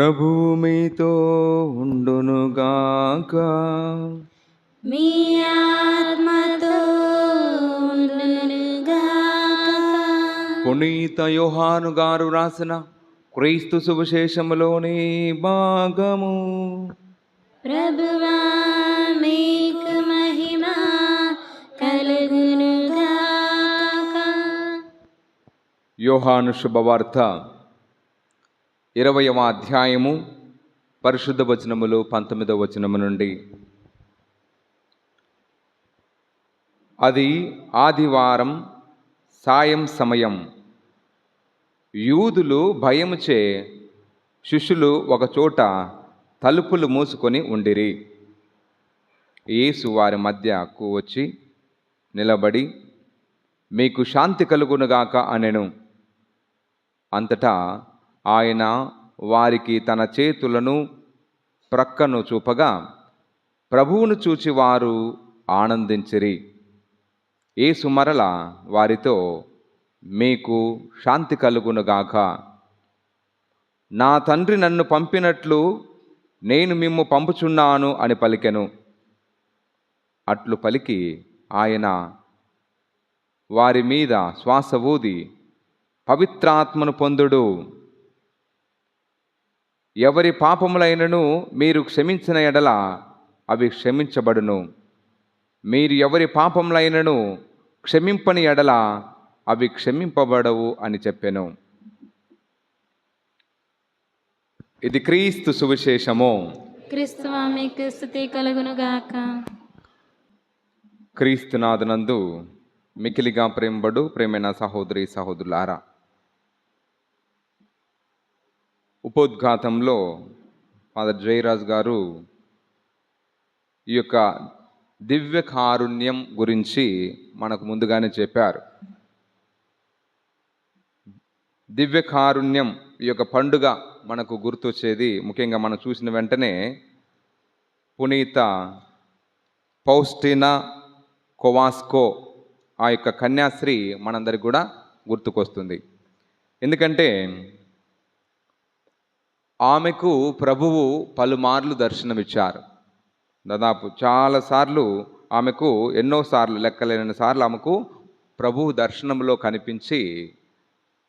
ప్రభు మీతో ఉండునుగాక మీ ఆత్మతో. పునీత యోహాను గారు రాసిన క్రీస్తు సువిశేషములోని భాగము. ప్రభువా మీకు మహిమ కలుగునుగాక యోహాను శుభవార్త. ఇరవయవ అధ్యాయము పరిశుద్ధ వచనములు పంతొమ్మిదవ వచనము నుండి. అది ఆదివారం సాయం సమయం. యూదులు భయముచే శిష్యులు ఒకచోట తలుపులు మూసుకొని ఉండిరి. యేసు వారి మధ్యకు వచ్చి నిలబడి మీకు శాంతి కలుగునుగాక అనెను. అంతటా ఆయన వారికి తన చేతులను ప్రక్కను చూపగా ప్రభువును చూచి వారు ఆనందించిరి. ఏసు మరల వారితో మీకు శాంతి కలుగునుగాక నా తండ్రి నన్ను పంపినట్లు నేను మిమ్ము పంపుచున్నాను అని పలికెను. అట్లు పలికి ఆయన వారి మీద శ్వాస ఊది పవిత్రాత్మను పొందుడు. ఎవరి పాపములైనను మీరు క్షమించిన ఎడల అవి క్షమించబడును. మీరు ఎవరి పాపములైనను క్షమింపని ఎడల అవి క్షమింపబడవు అని చెప్పెను. ఇది క్రీస్తు సువిశేషము. క్రీస్తువా మీకు స్థుతి కలుగునుగాక క్రీస్తునాథనందు మికిలిగా ప్రేమబడు ప్రేమైన సహోదరి సహోదరులారా ఉపోద్ఘాతంలో ఫాదర్ జయరాజ్ గారు ఈ యొక్క దివ్య కారుణ్యం గురించి మనకు ముందుగానే చెప్పారు. దివ్య కారుణ్యం ఈ యొక్క పండుగ మనకు గుర్తొచ్చేది ముఖ్యంగా మనం చూసిన వెంటనే పునీత పౌస్టినా కొవాస్కో ఆ యొక్క కన్యాశ్రీ మనందరికి కూడా గుర్తుకొస్తుంది. ఎందుకంటే ఆమెకు ప్రభువు పలుమార్లు దర్శనమిచ్చారు. దాదాపు చాలాసార్లు ఆమెకు ఎన్నోసార్లు లెక్కలేని సార్లు ఆమెకు ప్రభువు దర్శనంలో కనిపించి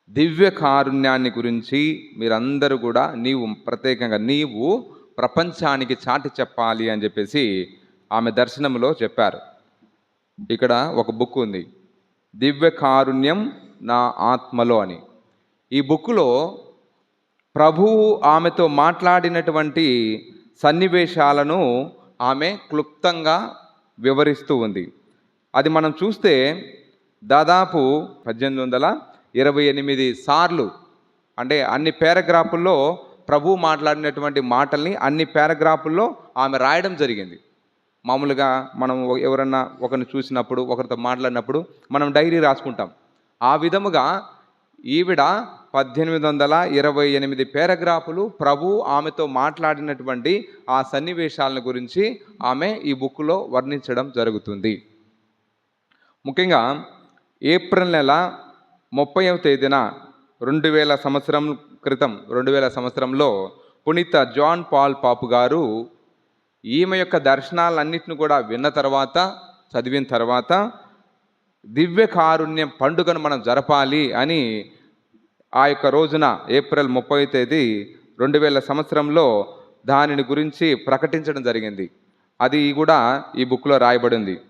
దివ్య కారుణ్యాన్ని గురించి మీరందరూ కూడా నీవు ప్రత్యేకంగా నీవు ప్రపంచానికి చాటి చెప్పాలి అని చెప్పేసి ఆమె దర్శనంలో చెప్పారు. ఇక్కడ ఒక బుక్ ఉంది. దివ్య కారుణ్యం నా ఆత్మలో అని. ఈ బుక్లో ప్రభువు ఆమెతో మాట్లాడినటువంటి సన్నివేశాలను ఆమె క్లుప్తంగా వివరిస్తూ ఉంది. అది మనం చూస్తే దాదాపు పద్దెనిమిది వందల ఇరవై ఎనిమిది సార్లు అంటే అన్ని పారాగ్రాఫుల్లో ప్రభు మాట్లాడినటువంటి మాటల్ని అన్ని పారాగ్రాఫుల్లో ఆమె రాయడం జరిగింది. మామూలుగా మనం ఎవరన్నా ఒకరిని చూసినప్పుడు ఒకరితో మాట్లాడినప్పుడు మనం డైరీ రాసుకుంటాం. ఆ విధముగా ఈవిడ పద్దెనిమిది వందల ఇరవై ఎనిమిది పేరాగ్రాఫులు ప్రభు ఆమెతో మాట్లాడినటువంటి ఆ సన్నివేశాలను గురించి ఆమె ఈ బుక్లో వర్ణించడం జరుగుతుంది. ముఖ్యంగా ఏప్రిల్ నెల ముప్పైవ తేదీన రెండు వేల సంవత్సరం క్రితం రెండు వేల సంవత్సరంలో పునీత జాన్ పాల్ పాపు గారు ఈమె యొక్క దర్శనాలన్నింటిని కూడా విన్న తర్వాత చదివిన తర్వాత దివ్య కారుణ్యం పండుగను మనం జరపాలి అని ఆ యొక్క రోజున ఏప్రిల్ ముప్పై తేదీ రెండు వేల సంవత్సరంలో దానిని గురించి ప్రకటించడం జరిగింది. అది కూడా ఈ బుక్లో రాయబడింది.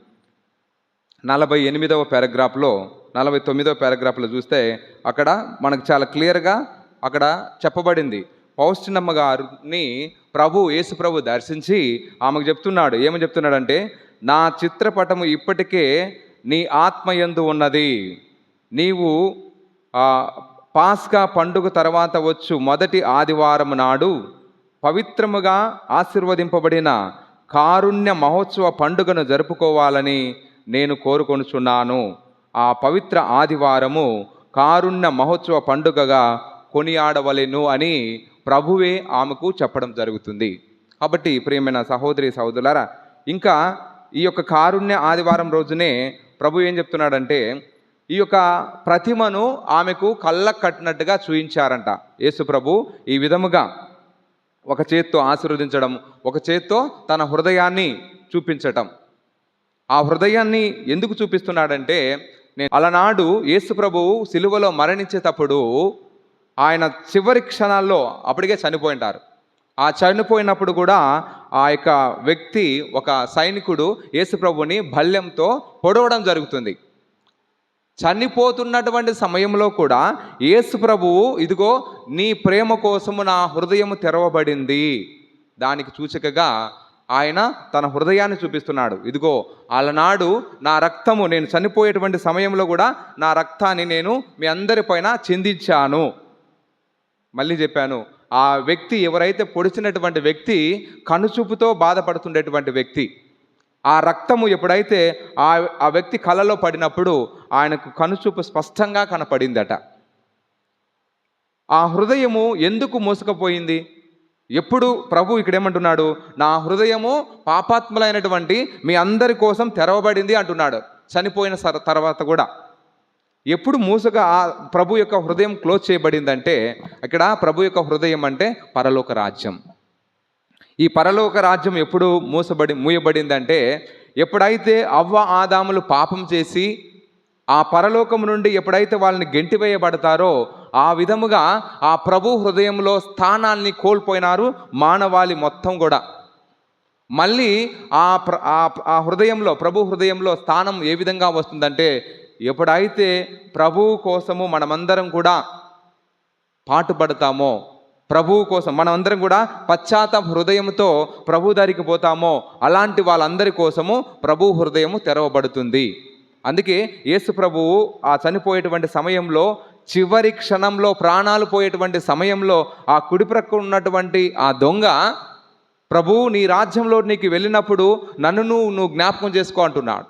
నలభై ఎనిమిదవ పారాగ్రాఫ్లో నలభై తొమ్మిదవ పారాగ్రాఫ్లో చూస్తే అక్కడ మనకు చాలా క్లియర్గా అక్కడ చెప్పబడింది. పౌష్టినమ్మ గారిని ప్రభు యేసు ప్రభు దర్శించి ఆమెకు చెప్తున్నాడు. ఏమని చెప్తున్నాడంటే నా చిత్రపటము ఇప్పటికే నీ ఆత్మయందు ఉన్నది. నీవు పాస్కా పండుగ తర్వాత వచ్చు మొదటి ఆదివారం నాడు పవిత్రముగా ఆశీర్వదింపబడిన కారుణ్య మహోత్సవ పండుగను జరుపుకోవాలని నేను కోరుకొనుచున్నాను. ఆ పవిత్ర ఆదివారము కారుణ్య మహోత్సవ పండుగగా కొనియాడవలెను అని ప్రభువే ఆమెకు చెప్పడం జరుగుతుంది. కాబట్టి ప్రియమైన సహోదరి సహోదరులారా ఇంకా ఈ యొక్క కారుణ్య ఆదివారం రోజునే ప్రభు ఏం చెప్తున్నాడంటే ఈ యొక్క ప్రతిమను ఆమెకు కళ్ళకు కట్టినట్టుగా చూయించారంట. యేసు ప్రభు ఈ విధముగా ఒక చేత్తో ఆశీర్వదించడం ఒక చేత్తో తన హృదయాన్ని చూపించటం. ఆ హృదయాన్ని ఎందుకు చూపిస్తున్నాడంటే నేను అలనాడు యేసు ప్రభువు సిలువలో మరణించేటప్పుడు ఆయన చివరి క్షణాల్లో అప్పటికే చనిపోయింటారు. ఆ చనిపోయినప్పుడు కూడా ఆ యొక్క వ్యక్తి ఒక సైనికుడు యేసుప్రభుని భల్యంతో పొడవడం జరుగుతుంది. చనిపోతున్నటువంటి సమయంలో కూడా యేసు ప్రభువు ఇదిగో నీ ప్రేమ కోసము నా హృదయము తెరవబడింది. దానికి చూచికగా ఆయన తన హృదయాన్ని చూపిస్తున్నాడు. ఇదిగో అలనాడు నా రక్తము నేను చనిపోయేటువంటి సమయంలో కూడా నా రక్తాన్ని నేను మీ అందరిపైన చిందించాను. మళ్ళీ చెప్పాను ఆ వ్యక్తి ఎవరైతే పొడిచినటువంటి వ్యక్తి కనుచూపుతో బాధపడుతుండేటువంటి వ్యక్తి. ఆ రక్తము ఎప్పుడైతే ఆ ఆ వ్యక్తి కలలో పడినప్పుడు ఆయనకు కనుచూపు స్పష్టంగా కనపడిందట. ఆ హృదయము ఎందుకు మోసుకపోయింది? ఎప్పుడు ప్రభు ఇక్కడేమంటున్నాడు? నా హృదయము పాపాత్ములైనటువంటి మీ అందరి కోసం తెరవబడింది అంటున్నాడు. చనిపోయిన తర్వాత కూడా. ఎప్పుడు మూసగా ఆ ప్రభు యొక్క హృదయం క్లోజ్ చేయబడిందంటే ఇక్కడ ప్రభు యొక్క హృదయం అంటే పరలోక రాజ్యం. ఈ పరలోక రాజ్యం ఎప్పుడు మూసబడి మూయబడిందంటే ఎప్పుడైతే అవ్వ ఆదాములు పాపం చేసి ఆ పరలోకం నుండి ఎప్పుడైతే వాళ్ళని గెంటివేయబడతారో ఆ విధముగా ఆ ప్రభు హృదయంలో స్థానాన్ని కోల్పోయినారు మానవాళి మొత్తం కూడా. మళ్ళీ ఆ ప్ర ఆ- ఆ హృదయంలో ప్రభు హృదయంలో స్థానం ఏ విధంగా వస్తుందంటే ఎప్పుడైతే ప్రభువు కోసము మనమందరం కూడా పాటుపడతామో ప్రభువు కోసం మనమందరం కూడా పశ్చాత్తాప హృదయంతో ప్రభు దారికి పోతామో అలాంటి వాళ్ళందరి కోసము ప్రభు హృదయము తెరవబడుతుంది. అందుకే యేసు ప్రభువు ఆ చనిపోయేటువంటి సమయంలో చివరి క్షణంలో ప్రాణాలు పోయేటువంటి సమయంలో ఆ కుడిప్రక్క ఉన్నటువంటి ఆ దొంగ ప్రభువు నీ రాజ్యంలో నీకు వెళ్ళినప్పుడు నన్ను నువ్వు నువ్వు జ్ఞాపకం చేసుకో అంటున్నాడు.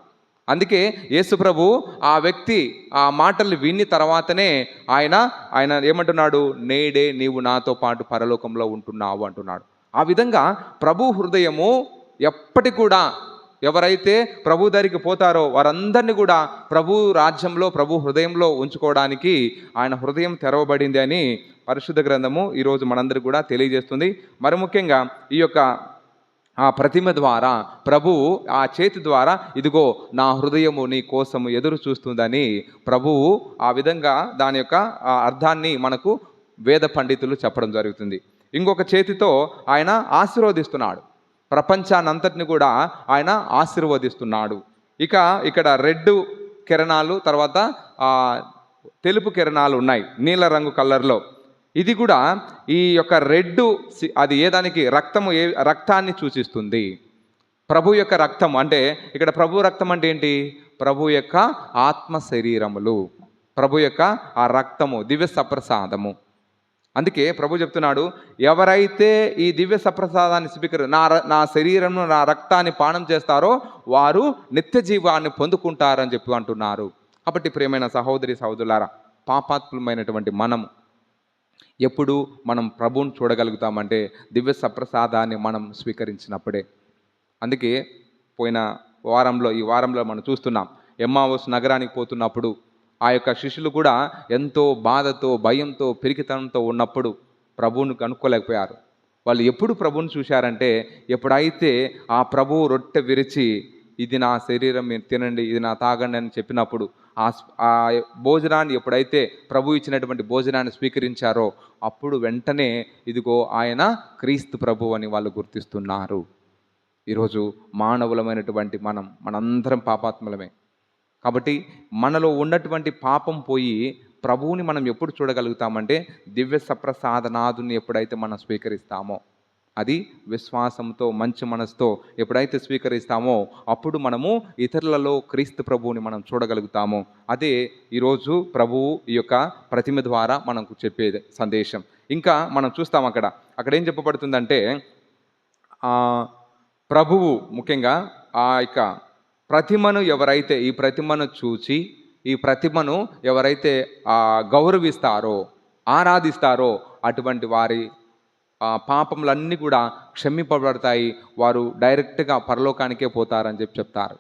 అందుకే యేసుప్రభు ఆ వ్యక్తి ఆ మాటలు విని తర్వాతనే ఆయన ఆయన ఏమంటున్నాడు? నేడే నీవు నాతో పాటు పరలోకంలో ఉంటున్నావు అంటున్నాడు. ఆ విధంగా ప్రభు హృదయము ఎప్పటి కూడా ఎవరైతే ప్రభు దగ్గరికి పోతారో వారందరినీ కూడా ప్రభు రాజ్యంలో ప్రభు హృదయంలో ఉంచుకోవడానికి ఆయన హృదయం తెరవబడింది అని పరిశుద్ధ గ్రంథము ఈరోజు మనందరికీ కూడా తెలియజేస్తుంది. మరి ముఖ్యంగా ఈ యొక్క ఆ ప్రతిమ ద్వారా ప్రభువు ఆ చేతి ద్వారా ఇదిగో నా హృదయము నీ కోసము ఎదురు చూస్తుందని ప్రభువు ఆ విధంగా దాని యొక్క ఆ అర్థాన్ని మనకు వేద పండితులు చెప్పడం జరుగుతుంది. ఇంకొక చేతితో ఆయన ఆశీర్వదిస్తున్నాడు. ప్రపంచానంతటిని కూడా ఆయన ఆశీర్వదిస్తున్నాడు. ఇక ఇక్కడ రెడ్ కిరణాలు తర్వాత తెలుపు కిరణాలు ఉన్నాయి నీల రంగు కలర్లో. ఇది కూడా ఈ యొక్క రెడ్ అది ఏదానికి రక్తము ఏ రక్తాన్ని సూచిస్తుంది? ప్రభు యొక్క రక్తం అంటే ఇక్కడ ప్రభు రక్తం అంటే ఏంటి? ప్రభు యొక్క ఆత్మ శరీరములు. ప్రభు యొక్క ఆ రక్తము దివ్య సప్రసాదము. అందుకే ప్రభు చెప్తున్నాడు ఎవరైతే ఈ దివ్య సప్రసాదాన్ని స్వీకరి నా ర- నా శరీరంను నా రక్తాన్ని పానం చేస్తారో వారు నిత్య జీవాన్ని పొందుకుంటారని చెప్పి అంటున్నారు. కాబట్టి ప్రియమైన సహోదరి సహోదరులారా పాపాత్ములమైనటువంటి మనము ఎప్పుడు మనం ప్రభువుని చూడగలుగుతామంటే దివ్య సప్రసాదాన్ని మనం స్వీకరించినప్పుడే. అందుకే పోయిన వారంలో ఈ వారంలో మనం చూస్తున్నాం ఎమ్మావోస్ నగరానికి పోతున్నప్పుడు ఆ యొక్క శిష్యులు కూడా ఎంతో బాధతో భయంతో పిరికితనంతో ఉన్నప్పుడు ప్రభువును కనుక్కోలేకపోయారు. వాళ్ళు ఎప్పుడు ప్రభువుని చూశారంటే ఎప్పుడైతే ఆ ప్రభువు రొట్టె విరిచి ఇది నా శరీరం మీరు తినండి ఇది నా తాగండి అని చెప్పినప్పుడు ఆ స్- ఆ భోజనాన్ని ఎప్పుడైతే ప్రభు ఇచ్చినటువంటి భోజనాన్ని స్వీకరించారో అప్పుడు వెంటనే ఇదిగో ఆయన క్రీస్తు ప్రభు అని వాళ్ళు గుర్తిస్తున్నారు. ఈరోజు మానవులమైనటువంటి మనం మనందరం పాపాత్ములమే. కాబట్టి మనలో ఉన్నటువంటి పాపం పోయి ప్రభువుని మనం ఎప్పుడు చూడగలుగుతామంటే దివ్య సప్రసాదనాథుని ఎప్పుడైతే మనం స్వీకరిస్తామో. అది విశ్వాసంతో మంచి మనసుతో ఎప్పుడైతే స్వీకరిస్తామో అప్పుడు మనము ఇతరులలో క్రీస్తు ప్రభువుని మనం చూడగలుగుతాము. అదే ఈరోజు ప్రభువు ఈ యొక్క ప్రతిమ ద్వారా మనకు చెప్పేది సందేశం. ఇంకా మనం చూస్తాం అక్కడ. అక్కడ ఏం చెప్పబడుతుందంటే ప్రభువు ముఖ్యంగా ఆ యొక్క ప్రతిమను ఎవరైతే ఈ ప్రతిమను చూచి ఈ ప్రతిమను ఎవరైతే గౌరవిస్తారో ఆరాధిస్తారో అటువంటి వారి పాపములన్నీ కూడా క్షమింపబడతాయి. వారు డైరెక్ట్గా పరలోకానికే పోతారని చెప్పి చెప్తారు.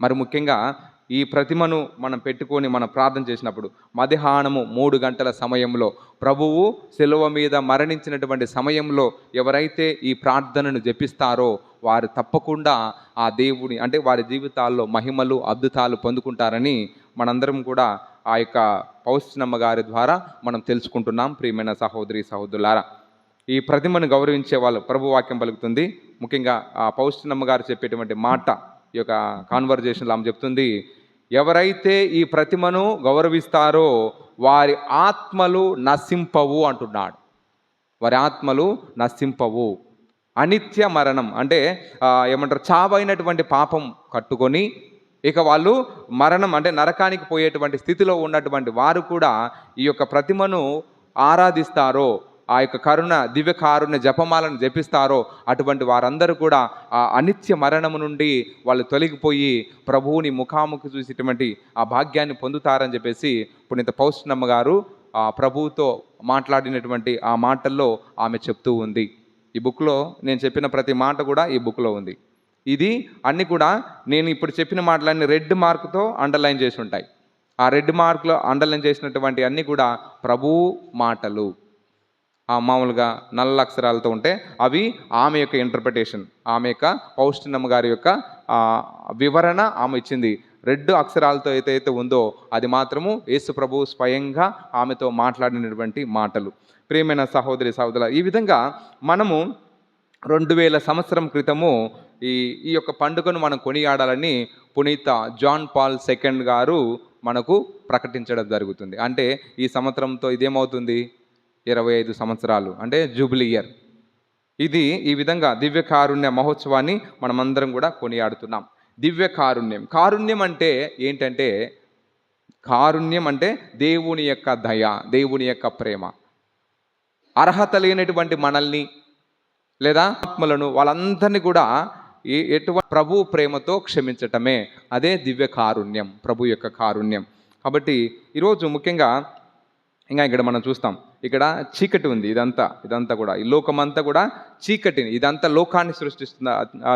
మరి ముఖ్యంగా ఈ ప్రతిమను మనం పెట్టుకొని మనం ప్రార్థన చేసినప్పుడు మధ్యాహ్నము మూడు గంటల సమయంలో ప్రభువు శిలువ మీద మరణించినటువంటి సమయంలో ఎవరైతే ఈ ప్రార్థనను జపిస్తారో వారు తప్పకుండా ఆ దేవుని అంటే వారి జీవితాల్లో మహిమలు అద్భుతాలు పొందుకుంటారని మనందరం కూడా ఆ యొక్క పౌష్ణమ్మ గారి ద్వారా మనం తెలుసుకుంటున్నాం. ప్రియమైన సహోదరి సహోదరులారా ఈ ప్రతిమను గౌరవించే వాళ్ళు ప్రభు వాక్యం పలుకుతుంది. ముఖ్యంగా ఆ పౌష్ణమ్మ గారు చెప్పేటువంటి మాట ఈ యొక్క కాన్వర్జేషన్లో ఆమె చెప్తుంది. ఎవరైతే ఈ ప్రతిమను గౌరవిస్తారో వారి ఆత్మలు నశింపవు అంటున్నాడు. వారి ఆత్మలు నశింపవు. అనిత్య మరణం అంటే ఏమంటారు చావైనటువంటి పాపం కట్టుకొని ఇక వాళ్ళు మరణం అంటే నరకానికి పోయేటువంటి స్థితిలో ఉన్నటువంటి వారు కూడా ఈ యొక్క ప్రతిమను ఆరాధిస్తారో ఆ యొక్క కరుణ దివ్య కారుణ్య జపమాలను జపిస్తారో అటువంటి వారందరూ కూడా ఆ అనిత్య మరణము నుండి వాళ్ళు తొలగిపోయి ప్రభువుని ముఖాముఖి చూసేటువంటి ఆ భాగ్యాన్ని పొందుతారని చెప్పేసి పునీత పౌష్ణమ్మ గారు ఆ ప్రభువుతో మాట్లాడినటువంటి ఆ మాటల్లో ఆమె చెప్తూ ఉంది. ఈ బుక్లో నేను చెప్పిన ప్రతి మాట కూడా ఈ బుక్లో ఉంది. ఇది అన్నీ కూడా నేను ఇప్పుడు చెప్పిన మాటలన్నీ రెడ్ మార్కుతో అండర్లైన్ చేసి ఉంటాయి. ఆ రెడ్ మార్క్లో అండర్లైన్ చేసినటువంటి అన్నీ కూడా ప్రభువు మాటలు. మామూలుగా నల్ల అక్షరాలతో ఉంటే అవి ఆమె యొక్క ఇంటర్ప్రిటేషన్ ఆమె యొక్క పౌష్టినమ్మ గారి యొక్క వివరణ ఆమె ఇచ్చింది. రెడ్ అక్షరాలతో ఏదైతే ఉందో అది మాత్రము యేసు ప్రభు స్వయంగా ఆమెతో మాట్లాడినటువంటి మాటలు. ప్రియమైన సహోదరి సహోదరుల ఈ విధంగా మనము రెండు వేల సంవత్సరం క్రితము ఈ ఈ యొక్క పండుగను మనం కొనియాడాలని పునీత జాన్ పాల్ సెకండ్ గారు మనకు ప్రకటించడం జరుగుతుంది. అంటే ఈ సంవత్సరంతో ఇదేమవుతుంది? ఇరవై ఐదు సంవత్సరాలు అంటే జూబ్లీ ఇయర్. ఇది ఈ విధంగా దివ్య కారుణ్య మహోత్సవాన్ని మనమందరం కూడా కొనియాడుతున్నాం. దివ్య కారుణ్యం. కారుణ్యం అంటే ఏంటంటే కారుణ్యం అంటే దేవుని యొక్క దయ దేవుని యొక్క ప్రేమ. అర్హత లేనటువంటి మనల్ని లేదా ఆత్మలను వాళ్ళందరినీ కూడా ఎటువంటి ప్రభు ప్రేమతో క్షమించటమే. అదే దివ్య కారుణ్యం ప్రభు యొక్క కారుణ్యం. కాబట్టి ఈరోజు ముఖ్యంగా ఇంకా ఇక్కడ మనం చూస్తాం. ఇక్కడ చీకటి ఉంది ఇదంతా ఇదంతా కూడా. ఈ లోకమంతా కూడా చీకటిని ఇదంతా లోకాన్ని సృష్టిస్తుందా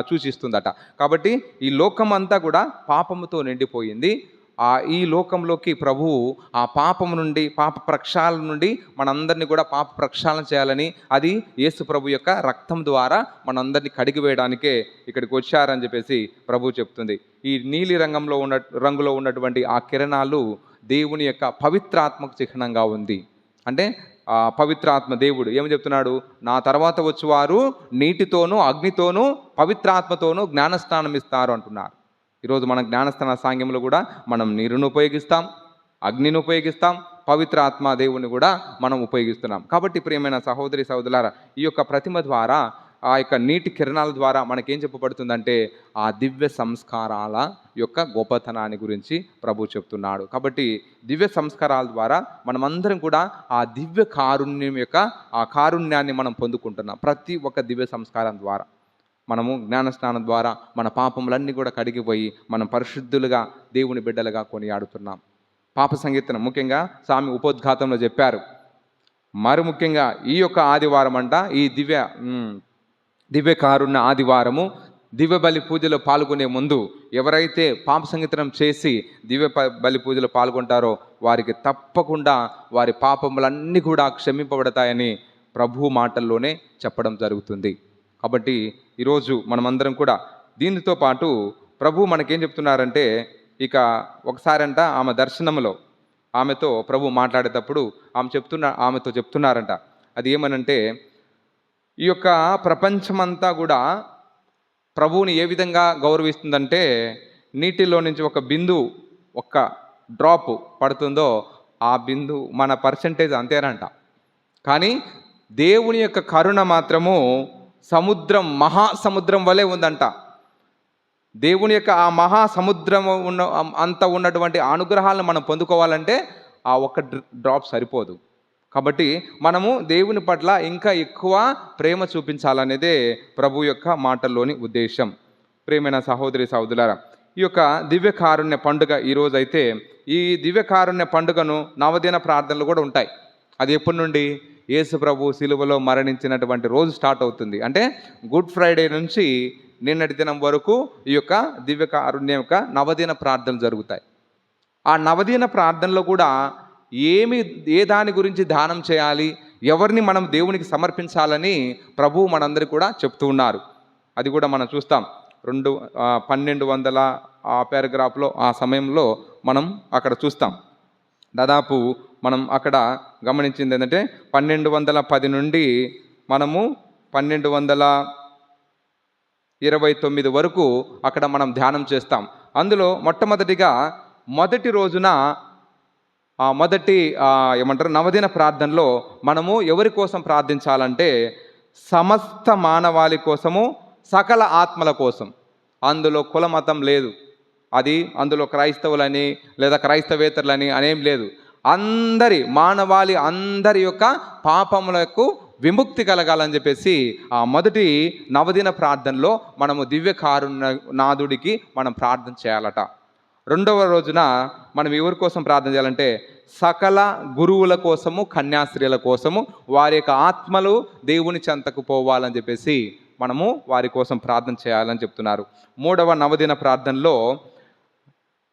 సూచిస్తుందట. కాబట్టి ఈ లోకమంతా కూడా పాపముతో నిండిపోయింది. ఆ ఈ లోకంలోకి ప్రభువు ఆ పాపము నుండి పాప ప్రక్షాళన నుండి మనందరినీ కూడా పాప ప్రక్షాళన చేయాలని అది యేసు ప్రభు యొక్క రక్తం ద్వారా మనందరినీ కడిగి వేయడానికే ఇక్కడికి వచ్చారని చెప్పేసి ప్రభు చెప్తుంది. ఈ నీలి రంగంలో ఉన్న రంగులో ఉన్నటువంటి ఆ కిరణాలు దేవుని యొక్క పవిత్రాత్మక చిహ్నంగా ఉంది. అంటే పవిత్రాత్మ దేవుడు. ఏమని చెప్తున్నాడు? నా తర్వాత వచ్చేవారు నీటితోనూ అగ్నితోనూ పవిత్రాత్మతోనూ జ్ఞానస్నానం ఇస్తారు అంటున్నారు. ఈరోజు మన జ్ఞానస్థాన సాంగ్యంలో కూడా మనం నీరును ఉపయోగిస్తాం అగ్నిని ఉపయోగిస్తాం పవిత్ర ఆత్మ దేవుని కూడా మనం ఉపయోగిస్తున్నాం. కాబట్టి ప్రియమైన సహోదరి సహోదరులారా ఈ యొక్క ప్రతిమ ద్వారా ఆ యొక్క నీటి కిరణాల ద్వారా మనకేం చెప్పబడుతుందంటే ఆ దివ్య సంస్కారాల యొక్క గొప్పతనాన్ని గురించి ప్రభు చెప్తున్నాడు. కాబట్టి దివ్య సంస్కారాల ద్వారా మనమందరం కూడా ఆ దివ్య కారుణ్యం యొక్క ఆ కారుణ్యాన్ని మనం పొందుకుంటున్నాం ప్రతి ఒక్క దివ్య సంస్కారం ద్వారా. మనము జ్ఞానస్నానం ద్వారా మన పాపములన్నీ కూడా కడిగిపోయి మనం పరిశుద్ధులుగా దేవుని బిడ్డలుగా కొనియాడుతున్నాం. పాప సంగీతం ముఖ్యంగా స్వామి ఉపోద్ఘాతంలో చెప్పారు. మరి ముఖ్యంగా ఈ యొక్క ఆదివారం అంట ఈ దివ్య మ్, ఆదివారము దివ్య బలి పూజలో పాల్గొనే ముందు ఎవరైతే పాప సంగీతం చేసి దివ్య బలి పూజలో పాల్గొంటారో వారికి తప్పకుండా వారి పాపములన్నీ కూడా క్షమింపబడతాయని ప్రభు మాటల్లోనే చెప్పడం జరుగుతుంది. కాబట్టి ఈరోజు మనమందరం కూడా దీనితో పాటు ప్రభు మనకేం చెప్తున్నారంటే ఇక ఒకసారంట ఆమె దర్శనంలో ఆమెతో ప్రభు మాట్లాడేటప్పుడు ఆమె చెప్తున్న ఆమెతో చెప్తున్నారంట. అది ఏమనంటే ఈ యొక్క ప్రపంచమంతా కూడా ప్రభువుని ఏ విధంగా గౌరవిస్తుందంటే నీటిలో నుంచి ఒక బిందు ఒక్క డ్రాప్ పడుతుందో ఆ బిందు మన పర్సంటేజ్ అంతేనంట. కానీ దేవుని యొక్క కరుణ మాత్రము సముద్రం మహాసముద్రం వలె ఉందంట. దేవుని యొక్క ఆ మహాసముద్రం ఉన్న అంత ఉన్నటువంటి అనుగ్రహాలను మనం పొందుకోవాలంటే ఆ ఒక్క డ్రాప్ సరిపోదు. కాబట్టి మనము దేవుని పట్ల ఇంకా ఎక్కువ ప్రేమ చూపించాలనేదే ప్రభు యొక్క మాటల్లోని ఉద్దేశం. ప్రేమైన సహోదరి సహోదరులారా ఈ యొక్క దివ్య కారుణ్య పండుగ ఈరోజు అయితే ఈ దివ్య కారుణ్య పండుగను నవదిన ప్రార్థనలు కూడా ఉంటాయి. అది ఎప్పటి నుండి? యేసు ప్రభు శిలువలో మరణించినటువంటి రోజు స్టార్ట్ అవుతుంది. అంటే గుడ్ ఫ్రైడే నుంచి నిన్నటి దినం వరకు ఈ యొక్క దివ్యకారుణ్యం యొక్క నవదిన ప్రార్థనలు జరుగుతాయి. ఆ నవదిన ప్రార్థనలో కూడా ఏమి ఏ దాని గురించి ధ్యానం చేయాలి ఎవరిని మనం దేవునికి సమర్పించాలని ప్రభువు మనందరూ కూడా చెప్తూ ఉన్నారు. అది కూడా మనం చూస్తాం. రెండు పన్నెండు వందల ఆ పారాగ్రాఫ్లో ఆ సమయంలో మనం అక్కడ చూస్తాం. దాదాపు మనం అక్కడ గమనించింది ఏంటంటే పన్నెండు వందల పది నుండి మనము పన్నెండు వందల ఇరవై తొమ్మిది వరకు అక్కడ మనం ధ్యానం చేస్తాం. అందులో మొట్టమొదటిగా మొదటి రోజున మొదటి ఏమంటారు నవదిన ప్రార్థనలో మనము ఎవరి కోసం ప్రార్థించాలంటే సమస్త మానవాళి కోసము సకల ఆత్మల కోసం. అందులో కుల మతం లేదు. అది అందులో క్రైస్తవులని లేదా క్రైస్తవేతరులని అనేం లేదు. అందరి మానవాళి అందరి యొక్క పాపములకు విముక్తి కలగాలని చెప్పేసి ఆ మొదటి నవదిన ప్రార్థనలో మనము దివ్య నాదుడికి మనం ప్రార్థన చేయాలట. రెండవ రోజున మనం ఎవరి కోసం ప్రార్థన చేయాలంటే సకల గురువుల కోసము కన్యాస్త్రీల కోసము వారి యొక్క ఆత్మలు దేవుని చెంతకు పోవాలని చెప్పేసి మనము వారి కోసం ప్రార్థన చేయాలని చెప్తున్నారు. మూడవ నవదిన ప్రార్థనలో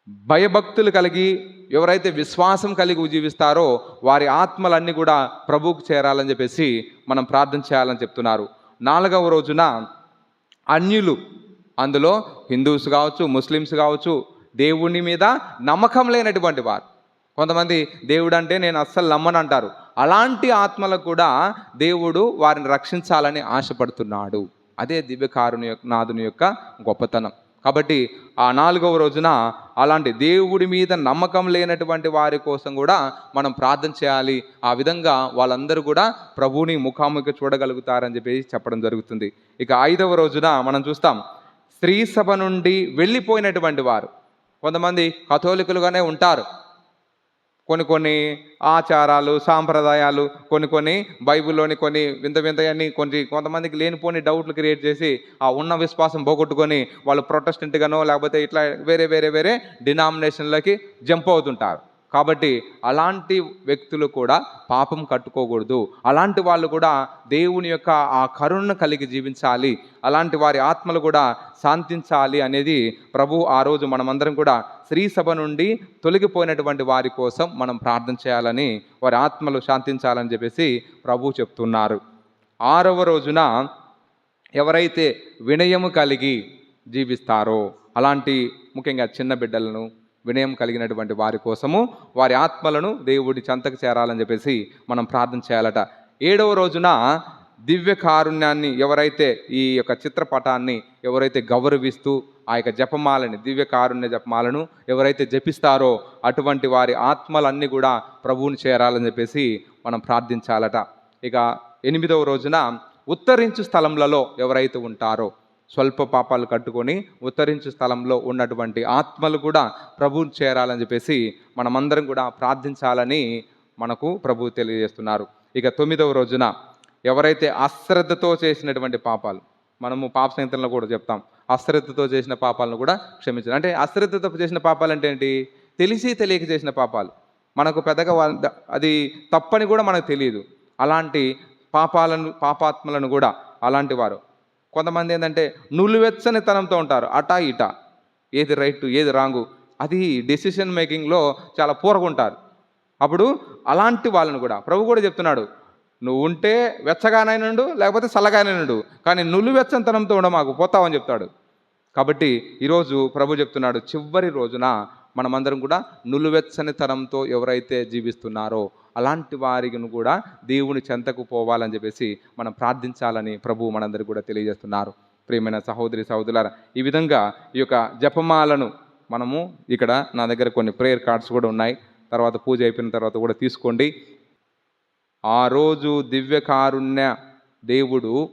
భయభక్తులు కలిగి ఎవరైతే విశ్వాసం కలిగి జీవిస్తారో వారి ఆత్మలన్నీ కూడా ప్రభువుకు చేరాలని చెప్పేసి మనం ప్రార్థన చేయాలని చెప్తున్నారు. నాలుగవ రోజున అన్యులు అందులో హిందూస్ కావచ్చు ముస్లిమ్స్ కావచ్చు దేవుని మీద నమ్మకం లేనటువంటి వారు. కొంతమంది దేవుడు అంటే నేను అస్సలు నమ్మను అంటారు. అలాంటి ఆత్మలకు కూడా దేవుడు వారిని రక్షించాలని ఆశపడుతున్నాడు. అదే దివ్యకారుని యొక్క నాదుని యొక్క గొప్పతనం. కాబట్టి ఆ నాలుగవ రోజున అలాంటి దేవుడి మీద నమ్మకం లేనటువంటి వారి కోసం కూడా మనం ప్రార్థన చేయాలి. ఆ విధంగా వాళ్ళందరూ కూడా ప్రభువుని ముఖాముఖి చూడగలుగుతారని చెప్పేసి చెప్పడం జరుగుతుంది. ఇక ఐదవ రోజున మనం చూస్తాం స్త్రీ సభ నుండి వెళ్ళిపోయినటువంటి వారు. కొంతమంది కథోలికులుగానే ఉంటారు. కొన్ని కొన్ని ఆచారాలు సాంప్రదాయాలు కొన్ని కొన్ని బైబిల్లోని కొన్ని వింత వింతయన్నీ కొన్ని కొంతమందికి లేనిపోని డౌట్లు క్రియేట్ చేసి ఆ ఉన్న విశ్వాసం పోగొట్టుకొని వాళ్ళు ప్రొటెస్టెంట్గానో లేకపోతే ఇట్లా వేరే వేరే వేరే డినామినేషన్లకి జంప్ అవుతుంటారు. కాబట్టి అలాంటి వ్యక్తులు కూడా పాపం కట్టుకోకూడదు. అలాంటి వాళ్ళు కూడా దేవుని యొక్క ఆ కరుణను కలిగి జీవించాలి. అలాంటి వారి ఆత్మలు కూడా శాంతించాలి అనేది ప్రభు ఆ రోజు మనమందరం కూడా స్త్రీ సభ నుండి తొలగిపోయినటువంటి వారి కోసం మనం ప్రార్థన చేయాలని వారి ఆత్మలు శాంతించాలని చెప్పేసి ప్రభు చెప్తున్నారు. ఆరవ రోజున ఎవరైతే వినయము కలిగి జీవిస్తారో అలాంటి ముఖ్యంగా చిన్న బిడ్డలను వినయం కలిగినటువంటి వారి కోసము వారి ఆత్మలను దేవుడి చెంతకు చేరాలని చెప్పేసి మనం ప్రార్థన చేయాలట. ఏడవ రోజున దివ్య కారుణ్యాన్ని ఎవరైతే ఈ యొక్క చిత్రపటాన్ని ఎవరైతే గౌరవిస్తూ ఆ యొక్క జపమాలని దివ్య కారుణ్య జపమాలను ఎవరైతే జపిస్తారో అటువంటి వారి ఆత్మలన్నీ కూడా ప్రభువుని చేరాలని చెప్పేసి మనం ప్రార్థించాలట. ఇక ఎనిమిదవ రోజున ఉత్తరించు స్థలంలలో ఎవరైతే ఉంటారో స్వల్ప పాపాలు కట్టుకొని ఉత్తరించు స్థలంలో ఉన్నటువంటి ఆత్మలు కూడా ప్రభువుని చేరాలని చెప్పేసి మనమందరం కూడా ప్రార్థించాలని మనకు ప్రభు తెలియజేస్తున్నారు. ఇక తొమ్మిదవ రోజున ఎవరైతే అశ్రద్ధతో చేసినటువంటి పాపాలు మనము పాప సంహితంలో కూడా చెప్తాం అశ్రద్ధతో చేసిన పాపాలను కూడా క్షమించాలి అంటే అశ్రద్ధతో చేసిన పాపాలు అంటే ఏంటి? తెలిసి తెలియక చేసిన పాపాలు. మనకు పెద్దగా అది తప్పని కూడా మనకు తెలియదు. అలాంటి పాపాలను పాపాత్మలను కూడా అలాంటి వారు కొంతమంది ఏంటంటే నులివెచ్చని తనంతో ఉంటారు అటా ఇటా. ఏది రైట్ ఏది రాంగు. అది డెసిషన్ మేకింగ్లో చాలా పూరకుంటారు అప్పుడు అలాంటి వాళ్ళని కూడా ప్రభు కూడా చెప్తున్నాడు నువ్వు ఉంటే వెచ్చగానైనాడు లేకపోతే చల్లగానైనాడు కానీ నువ్వు తనంతో ఉండ మాకు పోతావని చెప్తాడు. కాబట్టి ఈరోజు ప్రభు చెప్తున్నాడు చివరి రోజున మనమందరం కూడా నులువెచ్చని తనంతో ఎవరైతే జీవిస్తున్నారో అలాంటి వారిని కూడా దేవుని చెంతకు పోవాలని చెప్పేసి మనం ప్రార్థించాలని ప్రభు మనందరికీ కూడా తెలియజేస్తున్నారు. ప్రియమైన సహోదరి సహోదరులారా ఈ విధంగా ఈ యొక్క జపమాలను మనము ఇక్కడ నా దగ్గర కొన్ని ప్రేయర్ కార్డ్స్ కూడా ఉన్నాయి. తర్వాత పూజ అయిపోయిన తర్వాత కూడా తీసుకోండి. ఆ రోజు దివ్యకారుణ్య దేవుడు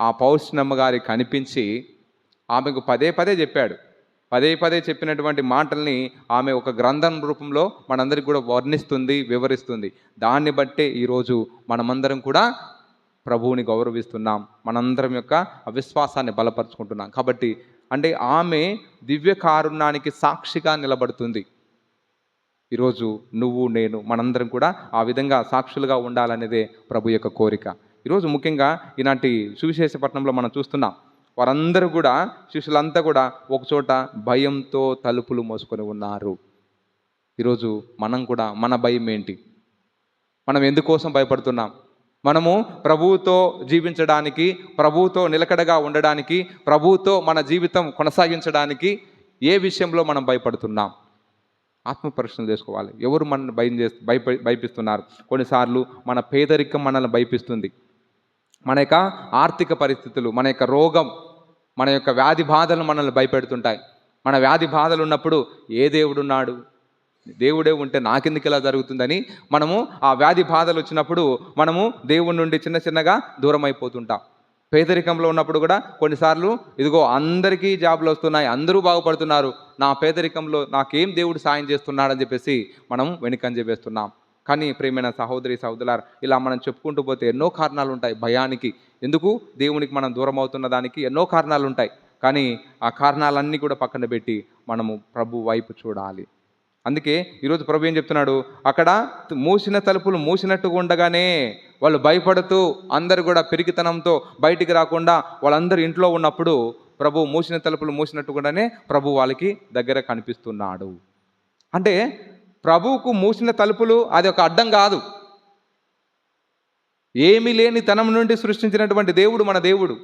ఆ పౌష్ణమ్మ గారికి కనిపించి ఆమెకు పదే పదే చెప్పాడు. పదే పదే చెప్పినటువంటి మాటల్ని ఆమె ఒక గ్రంథం రూపంలో మనందరికి కూడా వర్ణిస్తుంది వివరిస్తుంది. దాన్ని బట్టే ఈరోజు మనమందరం కూడా ప్రభువుని గౌరవిస్తున్నాం. మనందరం యొక్క అవిశ్వాసాన్ని బలపరుచుకుంటున్నాం. కాబట్టి అంటే ఆమె దివ్య కారుణ్యానికి సాక్షిగా నిలబడుతుంది. ఈరోజు నువ్వు నేను మనందరం కూడా ఆ విధంగా సాక్షులుగా ఉండాలనేదే ప్రభు యొక్క కోరిక. ఈరోజు ముఖ్యంగా ఈనాటి సువిశేషపట్నంలో మనం చూస్తున్నాం. వారందరూ కూడా శిష్యులంతా కూడా ఒకచోట భయంతో తలుపులు మోసుకొని ఉన్నారు. ఈరోజు మనం కూడా మన భయం ఏంటి? మనం ఎందుకోసం భయపడుతున్నాం? మనము ప్రభువుతో జీవించడానికి ప్రభువుతో నిలకడగా ఉండడానికి ప్రభువుతో మన జీవితం కొనసాగించడానికి ఏ విషయంలో మనం భయపడుతున్నాం? ఆత్మ చేసుకోవాలి. ఎవరు మనల్ని భయం చేస్తూ భయప భయపిస్తున్నారు? కొన్నిసార్లు మన పేదరికం మనల్ని భయపిస్తుంది. మన యొక్క ఆర్థిక పరిస్థితులు మన యొక్క రోగం మన యొక్క వ్యాధి బాధలు మనల్ని భయపెడుతుంటాయి. మన వ్యాధి బాధలు ఉన్నప్పుడు ఏ దేవుడున్నాడు దేవుడే ఉంటే నాకెందుకు ఇలా జరుగుతుందని మనము ఆ వ్యాధి బాధలు వచ్చినప్పుడు మనము దేవుడి నుండి చిన్న చిన్నగా దూరం అయిపోతుంటాం పేదరికంలో ఉన్నప్పుడు కూడా కొన్నిసార్లు ఇదిగో అందరికీ జాబ్లు వస్తున్నాయి అందరూ బాగుపడుతున్నారు నా పేదరికంలో నాకేం దేవుడు సాయం చేస్తున్నాడని చెప్పేసి మనం వెనుకంజ వేస్తున్నాం. కానీ ప్రేమైన సహోదరి సహోదరులారు ఇలా మనం చెప్పుకుంటూ పోతే ఎన్నో కారణాలు ఉంటాయి భయానికి. ఎందుకు? దేవునికి మనం దూరం అవుతున్న దానికి ఎన్నో కారణాలు ఉంటాయి కానీ ఆ కారణాలన్నీ కూడా పక్కన పెట్టి మనము ప్రభు వైపు చూడాలి. అందుకే ఈరోజు ప్రభు ఏం చెప్తున్నాడు? అక్కడ మూసిన తలుపులు మూసినట్టుగా ఉండగానే వాళ్ళు భయపడుతూ అందరు కూడా పెరిగితనంతో బయటికి రాకుండా వాళ్ళందరూ ఇంట్లో ఉన్నప్పుడు ప్రభు మూసిన తలుపులు మూసినట్టుగానే ప్రభు వాళ్ళకి దగ్గర కనిపిస్తున్నాడు. అంటే ప్రభువుకు మూసిన తలుపులు అది ఒక అడ్డం కాదు. ఏమీ లేని తనం నుండి సృష్టించినటువంటి దేవుడు మన దేవుడు.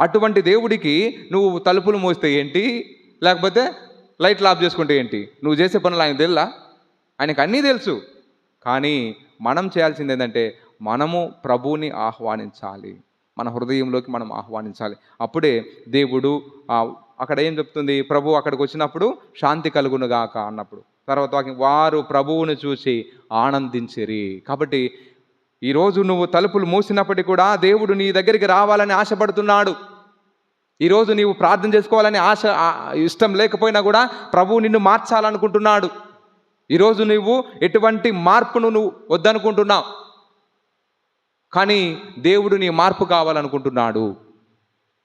అటువంటి దేవుడికి నువ్వు తలుపులు మోస్తే ఏంటి? లేకపోతే లైట్లు ఆఫ్ చేసుకుంటే ఏంటి? నువ్వు చేసే పనులు ఆయన తెల్లా? ఆయనకు అన్నీ తెలుసు. కానీ మనం చేయాల్సింది ఏంటంటే మనము ప్రభువుని ఆహ్వానించాలి. మన హృదయంలోకి మనం ఆహ్వానించాలి. అప్పుడే దేవుడు ఆ, అక్కడ ఏం చెప్తుంది? ప్రభు అక్కడికి వచ్చినప్పుడు శాంతి కలుగునుగాక అన్నప్పుడు. తర్వాత వారు ప్రభువుని చూసి ఆనందించిరి. కాబట్టి ఈరోజు నువ్వు తలుపులు మూసినప్పటికీ కూడా దేవుడు నీ దగ్గరికి రావాలని ఆశపడుతున్నాడు. ఈరోజు నీవు ప్రార్థన చేసుకోవాలని ఆశ ఇష్టం లేకపోయినా కూడా ప్రభువు నిన్ను మార్చాలనుకుంటున్నాడు. ఈరోజు నువ్వు ఎటువంటి మార్పును నువ్వు వద్దనుకుంటున్నావు. కానీ దేవుడు నీ మార్పు కావాలనుకుంటున్నాడు.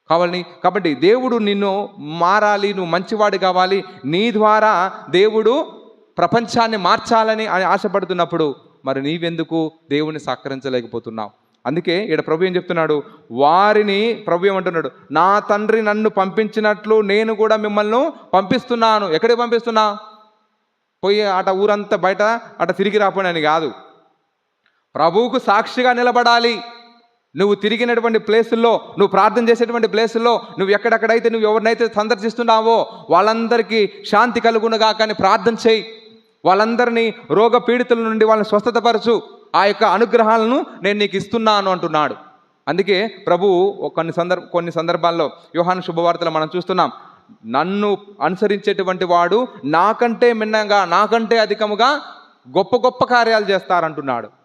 కావాలని. కాబట్టి దేవుడు నిన్ను మారాలి నువ్వు మంచివాడు కావాలి. నీ ద్వారా దేవుడు ప్రపంచాన్ని మార్చాలని అని ఆశపడుతున్నప్పుడు మరి నీవెందుకు దేవుని సహకరించలేకపోతున్నావు? అందుకే ఇక్కడ ప్రభు ఏం చెప్తున్నాడు? వారిని ప్రభు ఏమంటున్నాడు? నా తండ్రి నన్ను పంపించినట్లు నేను కూడా మిమ్మల్ని పంపిస్తున్నాను. ఎక్కడికి పంపిస్తున్నా? పోయి అట ఊరంతా బయట అట తిరిగి రాపోయినని అని కాదు. ప్రభువుకు సాక్షిగా నిలబడాలి. నువ్వు తిరిగినటువంటి ప్లేసుల్లో నువ్వు ప్రార్థన చేసేటువంటి ప్లేసుల్లో నువ్వు ఎక్కడెక్కడైతే నువ్వు ఎవరినైతే సందర్శిస్తున్నావో వాళ్ళందరికీ శాంతి కలుగునుగా కానీ ప్రార్థన చేయి. వాళ్ళందరినీ రోగ పీడితుల నుండి వాళ్ళని స్వస్థతపరచు. ఆ యొక్క అనుగ్రహాలను నేను నీకు ఇస్తున్నాను అంటున్నాడు. అందుకే ప్రభువు కొన్ని సందర్భ కొన్ని సందర్భాల్లో యోహాను శుభవార్తలు మనం చూస్తున్నాం. నన్ను అనుసరించేటువంటి వాడు నాకంటే మిన్నంగా నాకంటే అధికముగా గొప్ప గొప్ప కార్యాలు చేస్తారంటున్నాడు.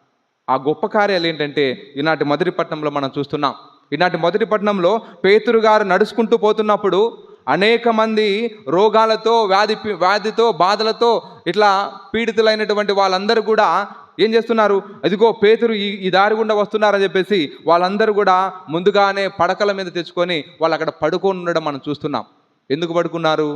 ఆ గొప్ప కార్యాలు ఏంటంటే ఈనాటి మొదటి పట్టణంలో మనం చూస్తున్నాం. ఈనాటి మొదటి పట్టణంలో పేతురు గారు నడుచుకుంటూ పోతున్నప్పుడు అనేక మంది రోగాలతో వ్యాధి వ్యాధితో బాధలతో ఇట్లా పీడితులైనటువంటి వాళ్ళందరూ కూడా ఏం చేస్తున్నారు? అదిగో పేతురు ఈ ఈ దారి గుండా వస్తున్నారని చెప్పేసి వాళ్ళందరూ కూడా ముందుగానే పడకల మీద తెచ్చుకొని వాళ్ళు అక్కడ పడుకొని ఉండడం మనం చూస్తున్నాం. ఎందుకు పడుకున్నారు?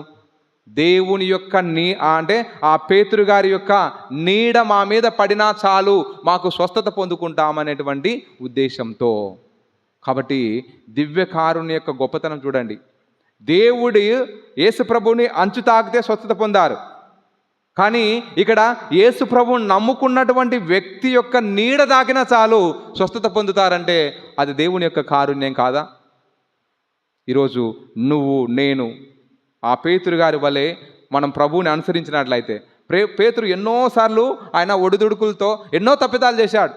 దేవుని యొక్క నీ అంటే ఆ పేతురు గారి యొక్క నీడ మా మీద పడినా చాలు మాకు స్వస్థత పొందుకుంటామనేటువంటి ఉద్దేశంతో. కాబట్టి దివ్య యొక్క గొప్పతనం చూడండి. దేవుడి యేసుప్రభుని అంచు తాకితే స్వస్థత పొందారు. కానీ ఇక్కడ యేసు నమ్ముకున్నటువంటి వ్యక్తి యొక్క నీడ తాకినా చాలు స్వస్థత పొందుతారంటే అది దేవుని యొక్క కారుణ్యం కాదా? ఈరోజు నువ్వు నేను ఆ పేతురు గారి వలె మనం ప్రభువుని అనుసరించినట్లయితే. ప్రే పేతురు ఎన్నోసార్లు ఆయన ఒడిదుడుకులతో ఎన్నో తప్పిదాలు చేశాడు.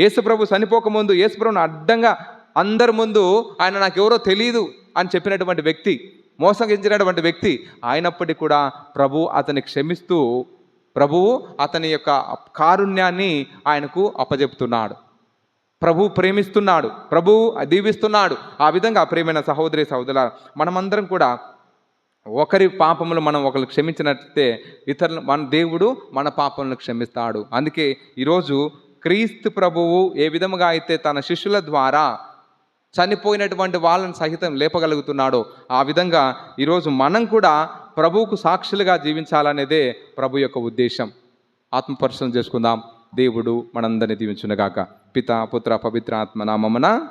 యేసుప్రభు చనిపోకముందు యేసుప్రభుని అడ్డంగా అందరి ముందు ఆయన నాకు ఎవరో తెలియదు అని చెప్పినటువంటి వ్యక్తి మోసగించినటువంటి వ్యక్తి అయినప్పటికీ కూడా ప్రభు అతన్ని క్షమిస్తూ ప్రభువు అతని యొక్క కారుణ్యాన్ని ఆయనకు అప్పజెప్తున్నాడు. ప్రభు ప్రేమిస్తున్నాడు ప్రభు దీవిస్తున్నాడు. ఆ విధంగా ప్రేమైన సహోదరి సహోదరు మనమందరం కూడా ఒకరి పాపములు మనం ఒకరు క్షమించినట్లయితే ఇతరులు మన దేవుడు మన పాపములను క్షమిస్తాడు. అందుకే ఈరోజు క్రీస్తు ప్రభువు ఏ విధముగా అయితే తన శిష్యుల ద్వారా చనిపోయినటువంటి వాళ్ళని సహితం లేపగలుగుతున్నాడో ఆ విధంగా ఈరోజు మనం కూడా ప్రభువుకు సాక్షులుగా జీవించాలనేదే ప్రభు యొక్క ఉద్దేశం. ఆత్మపరిశీలన చేసుకుందాం. దేవుడు మనందరినీ దీవించునగాక. పిత పుత్ర పవిత్ర ఆత్మ నామమున